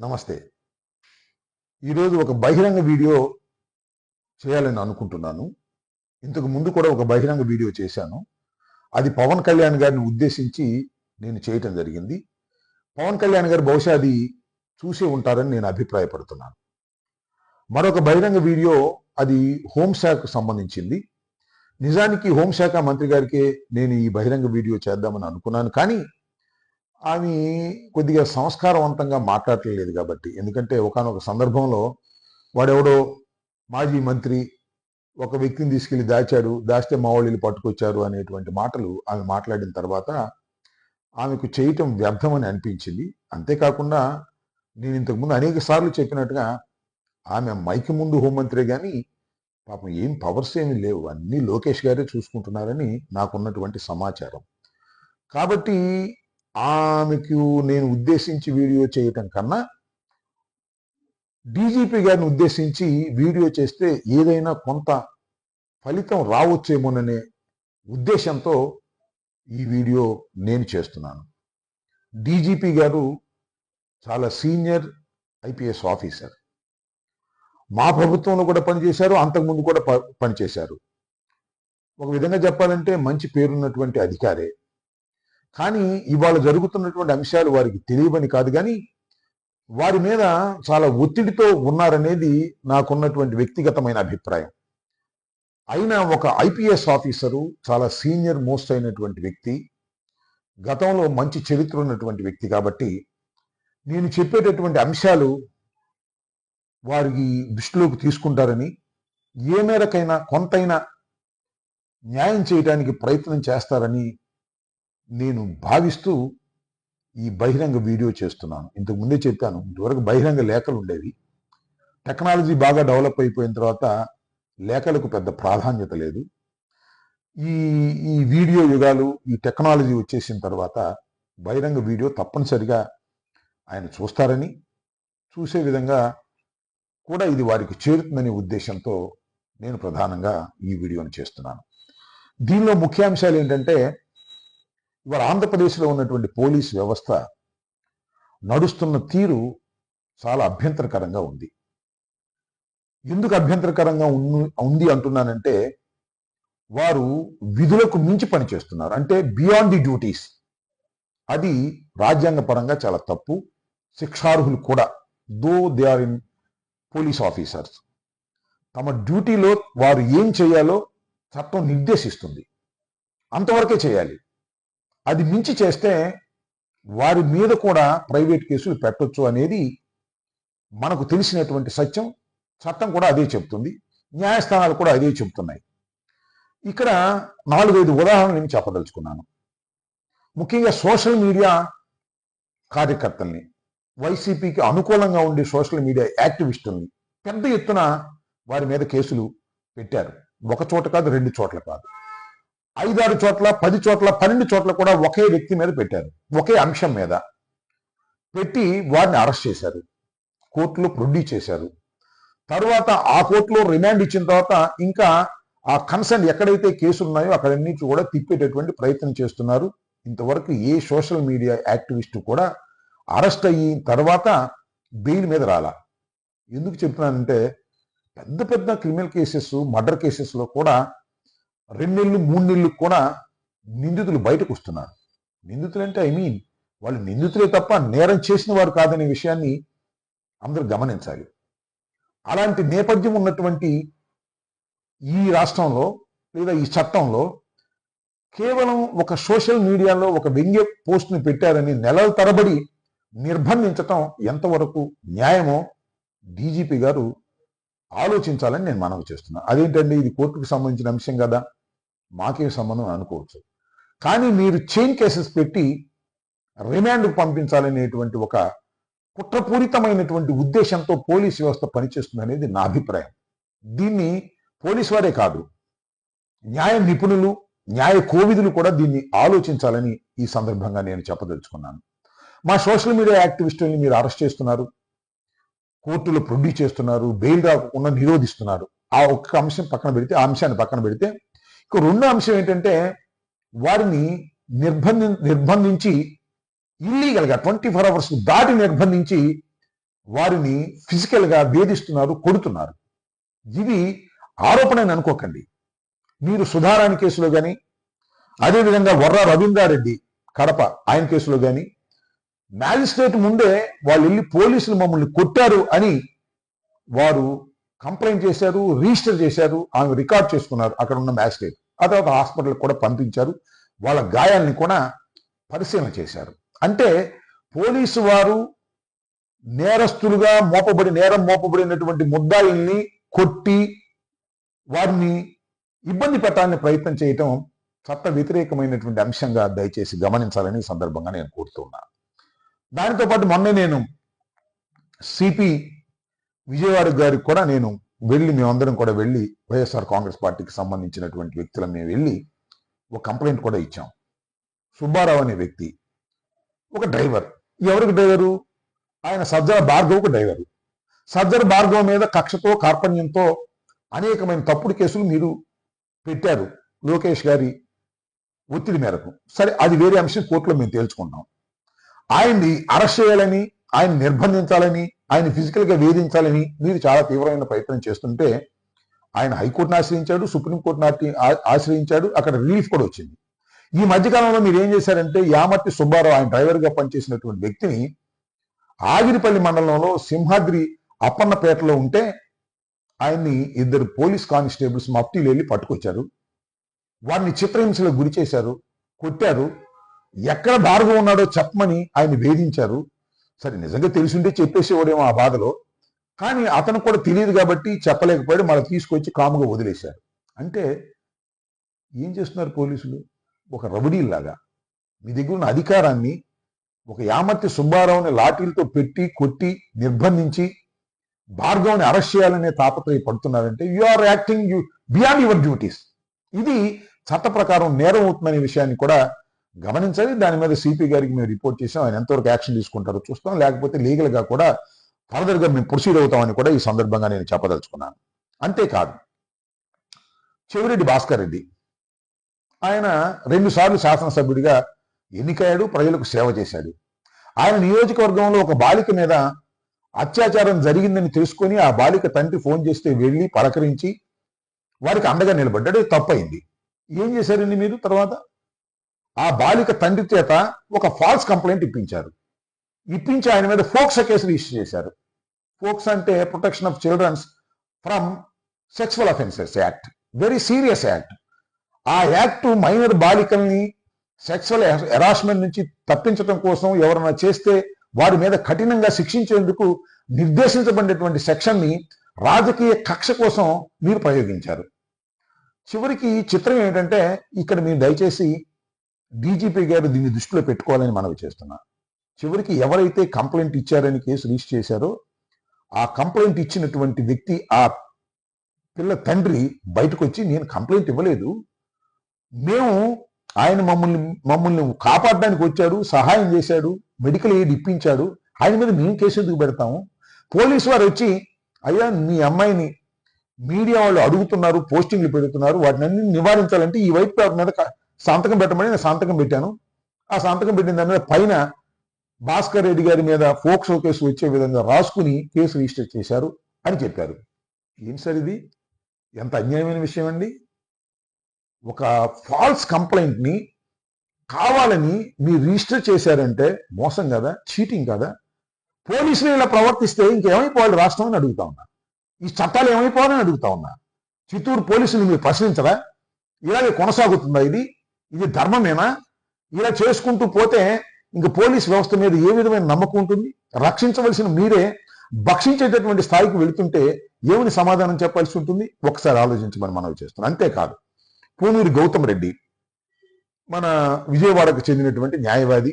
నమస్తే. ఈరోజు ఒక బహిరంగ వీడియో చేయాలని అనుకుంటున్నాను. ఇంతకు ముందు కూడా ఒక బహిరంగ వీడియో చేశాను. అది పవన్ కళ్యాణ్ గారిని ఉద్దేశించి నేను చేయటం జరిగింది. పవన్ కళ్యాణ్ గారు బహుశా అది చూసే ఉంటారని నేను అభిప్రాయపడుతున్నాను. మరొక బహిరంగ వీడియో అది హోంశాఖకు సంబంధించింది. నిజానికి హోంశాఖ మంత్రి గారికే నేను ఈ బహిరంగ వీడియో చేద్దామని అనుకున్నాను. కానీ ఆమె కొద్దిగా సంస్కారవంతంగా మాట్లాడలేదు కాబట్టి. ఎందుకంటే ఒకనొక సందర్భంలో వాడెవడో మాజీ మంత్రి ఒక వ్యక్తిని తీసుకెళ్ళి దాచాడు దాస్తే మా వాళ్ళు పట్టుకొచ్చారు అనేటువంటి మాటలు ఆమె మాట్లాడిన తర్వాత ఆమెకు చేయటం వ్యర్థమని అనిపించింది. అంతేకాకుండా నేను ఇంతకుముందు అనేక సార్లు చెప్పినట్టుగా ఆమె మైకి ముందు హోంమంత్రి కానీ పాపం ఏం పవర్స్ ఏమి లేవు. అన్నీ లోకేష్ గారే చూసుకుంటున్నారని నాకున్నటువంటి సమాచారం. కాబట్టి ఆమెకు నేను ఉద్దేశించి వీడియో చేయటం కన్నా డీజీపీ గారిని ఉద్దేశించి వీడియో చేస్తే ఏదైనా కొంత ఫలితం రావచ్చేమోననే ఉద్దేశంతో ఈ వీడియో నేను చేస్తున్నాను. డీజీపీ గారు చాలా సీనియర్ ఐపీఎస్ ఆఫీసర్. మా ప్రభుత్వంలో కూడా పనిచేశారు అంతకుముందు కూడా ప- పనిచేశారు. ఒక విధంగా చెప్పాలంటే మంచి పేరున్నటువంటి అధికారే. కానీ ఇవాళ జరుగుతున్నటువంటి అంశాలు వారికి తెలియవని కాదు కానీ వారి మీద చాలా ఒత్తిడితో ఉన్నారనేది నాకున్నటువంటి వ్యక్తిగతమైన అభిప్రాయం. అయినా ఒక ఐపీఎస్ ఆఫీసరు చాలా సీనియర్ మోస్ట్ అయినటువంటి వ్యక్తి గతంలో మంచి చరిత్ర ఉన్నటువంటి వ్యక్తి కాబట్టి నేను చెప్పేటటువంటి అంశాలు వారికి దృష్టిలోకి తీసుకుంటారని ఏ మేరకైనా కొంతైనా న్యాయం చేయడానికి ప్రయత్నం చేస్తారని నేను భావిస్తూ ఈ బహిరంగ వీడియో చేస్తున్నాను. ఇంతకు ముందే చెప్పాను ఇంతవరకు బహిరంగ లేఖలు ఉండేవి. టెక్నాలజీ బాగా డెవలప్ అయిపోయిన తర్వాత లేఖలకు పెద్ద ప్రాధాన్యత లేదు. ఈ ఈ వీడియో యుగాలు ఈ టెక్నాలజీ వచ్చేసిన తర్వాత బహిరంగ వీడియో తప్పనిసరిగా ఆయన చూస్తారని చూసే విధంగా కూడా ఇది వారికి చేరుతుందనే ఉద్దేశంతో నేను ప్రధానంగా ఈ వీడియోను చేస్తున్నాను. దీనిలో ముఖ్యాంశాలు ఏంటంటే ఇవాళ ఆంధ్రప్రదేశ్లో ఉన్నటువంటి పోలీస్ వ్యవస్థ నడుస్తున్న తీరు చాలా అభ్యంతరకరంగా ఉంది. ఎందుకు అభ్యంతరకరంగా ఉన్- ఉంది అంటున్నానంటే వారు విధులకు మించి పనిచేస్తున్నారు అంటే బియాండ్ ది డ్యూటీస్ అది రాజ్యాంగపరంగా చాలా తప్పు. శిక్షార్హులు కూడా though they are in police officers తమ డ్యూటీలో వారు ఏం చేయాలో చట్టం నిర్దేశిస్తుంది. అంతవరకే చేయాలి. అది మించి చేస్తే వారి మీద కూడా ప్రైవేట్ కేసులు పెట్టొచ్చు అనేది మనకు తెలిసినటువంటి సత్యం. చట్టం కూడా అదే చెప్తుంది. న్యాయస్థానాలు కూడా అదే చెప్తున్నాయి. ఇక్కడ నాలుగైదు ఉదాహరణలు నేను చెప్పదలుచుకున్నాను. ముఖ్యంగా సోషల్ మీడియా కార్యకర్తల్ని వైసీపీకి అనుకూలంగా ఉండే సోషల్ మీడియా యాక్టివిస్టుల్ని పెద్ద ఎత్తున వారి మీద కేసులు పెట్టారు. ఒక చోట కాదు రెండు చోట్ల కాదు. ఐదారు చోట్ల పది చోట్ల పన్నెండు చోట్ల కూడా ఒకే వ్యక్తి మీద పెట్టారు. ఒకే అంశం మీద. పెట్టి వారిని అరెస్ట్ చేశారు. కోర్టులో ప్రొడ్యూస్ చేశారు. తర్వాత ఆ కోర్టులో రిమాండ్ ఇచ్చిన తర్వాత ఇంకా ఆ కన్సర్న్ ఎక్కడైతే కేసులు ఉన్నాయో అక్కడన్నిటి కూడా తిప్పేటటువంటి ప్రయత్నం చేస్తున్నారు. ఇంతవరకు ఏ సోషల్ మీడియా యాక్టివిస్టు కూడా అరెస్ట్ అయిన తర్వాత బెయిల్ మీద రాలా. ఎందుకు చెప్తున్నానంటే పెద్ద పెద్ద క్రిమినల్ కేసెస్ మర్డర్ కేసెస్లో కూడా రెండు నెలలు మూడు నెలలు కూడా నిందితులు బయటకు వస్తున్నారు. నిందితులు అంటే ఐ మీన్ వాళ్ళు నిందితులే తప్ప నేరం చేసిన వారు కాదనే విషయాన్ని అందరూ గమనించాలి. అలాంటి నేపథ్యం ఉన్నటువంటి ఈ రాష్ట్రంలో లేదా ఈ చట్టంలో కేవలం ఒక సోషల్ మీడియాలో ఒక వ్యంగ్య పోస్ట్ని పెట్టారని నెలల తరబడి నిర్బంధించటం ఎంతవరకు న్యాయమో డీజీపీ గారు ఆలోచించాలని నేను మనవి చేస్తున్నాను అదేంటండి? ఇది కోర్టుకు సంబంధించిన అంశం కదా. మాకేం సంబంధం అనుకోవచ్చు. కానీ మీరు చైన్ కేసెస్ పెట్టి రిమాండ్కు పంపించాలనేటువంటి ఒక కుట్రపూరితమైనటువంటి ఉద్దేశంతో పోలీస్ వ్యవస్థ పనిచేస్తుంది అనేది నా అభిప్రాయం. దీన్ని పోలీస్ వారే కాదు న్యాయ నిపుణులు న్యాయ కోవిధులు కూడా దీన్ని ఆలోచించాలని ఈ సందర్భంగా నేను చెప్పదలుచుకున్నాను. మా సోషల్ మీడియా యాక్టివిస్టుల్ని మీరు అరెస్ట్ చేస్తున్నారు కోర్టులో ప్రొడ్యూస్ చేస్తున్నారు బెయిల్ రాకుండా నిరోధిస్తున్నారు. ఆ ఒక్క అంశం పక్కన పెడితే ఆ అంశాన్ని పక్కన పెడితే ఇక రెండో అంశం ఏంటంటే వారిని నిర్బంధి నిర్బంధించి ఇల్లీగల్గా ట్వంటీ ఫోర్ అవర్స్ దాటి నిర్బంధించి వారిని ఫిజికల్గా వేధిస్తున్నారు కొడుతున్నారు. ఇది ఆరోపణ అనుకోకండి. మీరు సుధారాణి కేసులో కానీ అదేవిధంగా వర్ర రవీంద్రారెడ్డి కడప ఆయన కేసులో కానీ మ్యాజిస్ట్రేట్ ముందే వాళ్ళు వెళ్ళి పోలీసులు మమ్మల్ని కొట్టారు అని వారు కంప్లైంట్ చేశారు రిజిస్టర్ చేశారు ఆమె రికార్డ్ చేసుకున్నారు అక్కడ ఉన్న మ్యాజిస్ట్రేట్. ఆ తర్వాత హాస్పిటల్కి కూడా పంపించారు వాళ్ళ గాయాల్ని కూడా పరిశీలన చేశారు. అంటే పోలీసు వారు నేరస్తులుగా మోపబడి నేరం మోపబడినటువంటి ముద్దాయిల్ని కొట్టి వారిని ఇబ్బంది పెట్టాలని ప్రయత్నం చేయటం చట్ట వ్యతిరేకమైనటువంటి అంశంగా దయచేసి గమనించాలని సందర్భంగా నేను కోరుతున్నాను. దానితో పాటు మొన్నే నేను సిపి విజయవాడ గారికి కూడా నేను వెళ్ళి మేమందరం కూడా వెళ్ళి వైఎస్ఆర్ కాంగ్రెస్ పార్టీకి సంబంధించినటువంటి వ్యక్తులం మేము వెళ్ళి ఒక కంప్లైంట్ కూడా ఇచ్చాం. సుబ్బారావు అనే వ్యక్తి ఒక డ్రైవర్. ఎవరికి డ్రైవరు? ఆయన సజ్జల భార్గవ్కు డ్రైవరు. సజ్జల భార్గవ్ మీద కక్షతో కార్పణ్యంతో అనేకమైన తప్పుడు కేసులు మీరు పెట్టారు లోకేష్ గారి ఒత్తిడి మేరకు. సరే అది వేరే అంశం కోర్టులో మేము తేల్చుకుంటాం. ఆయన్ని అరెస్ట్ చేయాలని ఆయన నిర్బంధించాలని ఆయన ఫిజికల్గా వేధించాలని మీరు చాలా తీవ్రమైన ప్రయత్నం చేస్తుంటే ఆయన హైకోర్టును ఆశ్రయించాడు సుప్రీంకోర్టును ఆ- ఆశ్రయించాడు అక్కడ రిలీఫ్ కూడా వచ్చింది. ఈ మధ్యకాలంలో మీరు ఏం చేశారంటే యామర్తి సుబ్బారావు ఆయన డ్రైవర్గా పనిచేసినటువంటి వ్యక్తిని ఆగిరిపల్లి మండలంలో సింహాద్రి అప్పన్నపేటలో ఉంటే ఆయన్ని ఇద్దరు పోలీస్ కానిస్టేబుల్స్ మఫ్టీలు వెళ్ళి పట్టుకొచ్చారు. వారిని చిత్రహింసలకు గురి చేశారు కొట్టారు. ఎక్కడ భార్గవ ఉన్నాడో చెప్పమని ఆయన వేధించారు. సరే నిజంగా తెలిసింటే చెప్పేసేవాడేమో ఆ బాధలో. కానీ అతను కూడా తెలియదు కాబట్టి చెప్పలేకపోయాడు. మళ్ళీ తీసుకొచ్చి కాముగా వదిలేశారు. అంటే ఏం చేస్తున్నారు పోలీసులు? ఒక రబడీలాగా మీ దగ్గర ఉన్న అధికారాన్ని ఒక యామర్తి సుబ్బారావుని లాఠీలతో పెట్టి కొట్టి నిర్బంధించి భార్గవ్ని అరెస్ట్ చేయాలనే తాపత్రయ పడుతున్నారంటే you are acting you beyond your duties. ఇది చట్ట ప్రకారం నేరం అవుతుందనే విషయాన్ని కూడా గమనించాలి. దాని మీద సిపి గారికి మేము రిపోర్ట్ చేసాం. ఆయన ఎంతవరకు యాక్షన్ తీసుకుంటారో చూస్తాం. లేకపోతే లీగల్గా కూడా ఫర్దర్గా మేము ప్రొసీడ్ అవుతామని కూడా ఈ సందర్భంగా నేను చెప్పదలుచుకున్నాను. అంతేకాదు చెవిరెడ్డి భాస్కర్ రెడ్డి ఆయన రెండు సార్లు శాసనసభ్యుడిగా ఎన్నికయ్యాడు ప్రజలకు సేవ చేశాడు. ఆయన నియోజకవర్గంలో ఒక బాలిక మీద అత్యాచారం జరిగిందని తెలుసుకొని ఆ బాలిక తండ్రి ఫోన్ చేస్తే వెళ్ళి పలకరించి వారికి అండగా నిలబడ్డాడు. తప్పయింది తప్పైంది. ఏం చేశారండి మీరు తర్వాత? ఆ బాలిక తండ్రి చేత ఒక ఫాల్స్ కంప్లైంట్ ఇప్పించారు. ఇప్పించి ఆయన మీద ఫోక్సా కేసు రిజిస్టర్ చేశారు. ఫోక్స్ అంటే protection of childrens from sexual offences act very serious act ఆ యాక్ట్ మైనర్ బాలికల్ని సెక్సువల్ హెరాస్మెంట్ నుంచి తప్పించడం కోసం ఎవరైనా చేస్తే వారి మీద కఠినంగా శిక్షించేందుకు నిర్దేశించబడినటువంటి సెక్షన్ని రాజకీయ కక్ష కోసం మీరు ప్రయోగించారు. చివరికి చిత్రం ఏంటంటే ఇక్కడ మీరు దయచేసి డీజీపీ గారు దీన్ని దృష్టిలో పెట్టుకోవాలని మనవి చేస్తున్నా. చివరికి ఎవరైతే కంప్లైంట్ ఇచ్చారని కేసు రిజిస్టర్ చేశారో ఆ కంప్లైంట్ ఇచ్చినటువంటి వ్యక్తి ఆ పిల్ల తండ్రి బయటకు వచ్చి నేను కంప్లైంట్ ఇవ్వలేదు. మేము ఆయన మమ్మల్ని మమ్మల్ని కాపాడడానికి వచ్చాడు సహాయం చేశాడు మెడికల్ ఎయిడ్ ఇప్పించాడు. ఆయన మీద మేము కేసు ఎందుకు పెడతాము? పోలీసు వారు వచ్చి అయ్యా మీ అమ్మాయిని మీడియా వాళ్ళు అడుగుతున్నారు పోస్టింగ్లు పెడుతున్నారు వాటిని అన్ని నివారించాలంటే ఈ వైట్ పేపర్ మీద సంతకం పెట్టమని నేను సంతకం పెట్టాను. ఆ సంతకం పెట్టిన దాని మీద పైన భాస్కర్ రెడ్డి గారి మీద ఫోక్సో కేసు వచ్చే విధంగా రాసుకుని కేసు రిజిస్టర్ చేశారు అని చెప్పారు. ఏం సార్ ఇది? ఎంత అన్యాయమైన విషయం అండి. ఒక ఫాల్స్ కంప్లైంట్ని కావాలని మీరు రిజిస్టర్ చేశారంటే మోసం కదా చీటింగ్ కదా. పోలీసులు ఇలా ప్రవర్తిస్తే ఇంకేమైపోవాలి రాష్ట్రం అని అడుగుతా ఉన్నా. ఈ చట్టాలు ఏమైపోవాలని అడుగుతా ఉన్నా. చిత్తూరు పోలీసులు మీరు ప్రశ్నించరా? ఇలాగే కొనసాగుతుందా ఇది? ఇది ధర్మమేనా? ఇలా చేసుకుంటూ పోతే ఇంక పోలీస్ వ్యవస్థ మీద ఏ విధమైన నమ్మకం ఉంటుంది? రక్షించవలసిన మీరే భక్షించేటటువంటి స్థాయికి వెళుతుంటే ఏమని సమాధానం చెప్పాల్సి ఉంటుంది? ఒకసారి ఆలోచించమని మనవి చేస్తున్నాం. అంతేకాదు పూనూరి గౌతమ్ రెడ్డి మన విజయవాడకు చెందినటువంటి న్యాయవాది